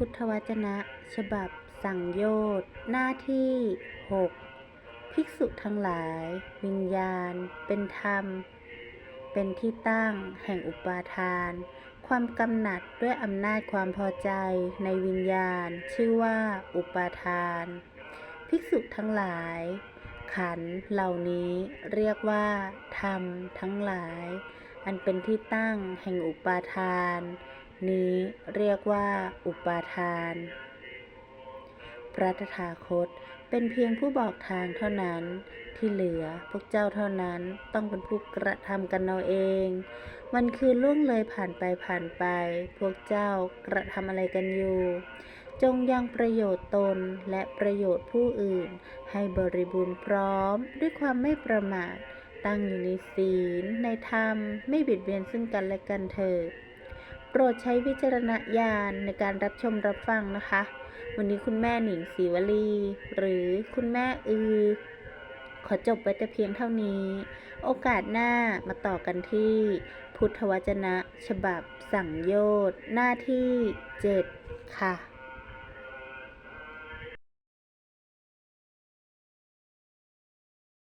พุทธวจนะ ฉบับ สั่งโยชน์หน้าที่ 6 ภิกษุทั้งหลาย วิญญาณ เป็นธรรม เป็นที่ตั้ง แห่งอุปาทาน ความกำหนัดด้วยอำนาจความพอใจในวิญญาณ ชื่อว่าอุปาทาน ภิกษุทั้งหลาย ขันเหล่านี้เรียกว่า ธรรมทั้งหลาย อันเป็นที่ตั้งแห่งอุปาทาน นี้เรียกว่าอุปาทาน พระตถาคตเป็นเพียงผู้บอกทางเท่านั้นที่เหลือพวกเจ้าเท่านั้นต้องเป็นผู้กระทำกันเอาเองวันคืนล่วงเลยผ่านไปผ่านไป พวกเจ้ากระทำอะไรกันอยู่ จงยังประโยชน์ตนและประโยชน์ผู้อื่น ให้บริบูรณ์พร้อมด้วยความไม่ประมาท ตั้งอยู่ในศีล ในธรรม ไม่เบียดเบียนซึ่งกันและกันเถิดโปรดใช้วิจารณญาณในการรับชมรับฟังนะคะ วันนี้คุณแม่หนิงศรีวลี หรือคุณแม่อือ ขอจบไว้แต่เพียงเท่านี้ โอกาสหน้ามาต่อกันที่ พุทธวจนะ ฉบับ สั่งโยชน์หน้าที่ 7 ค่ะ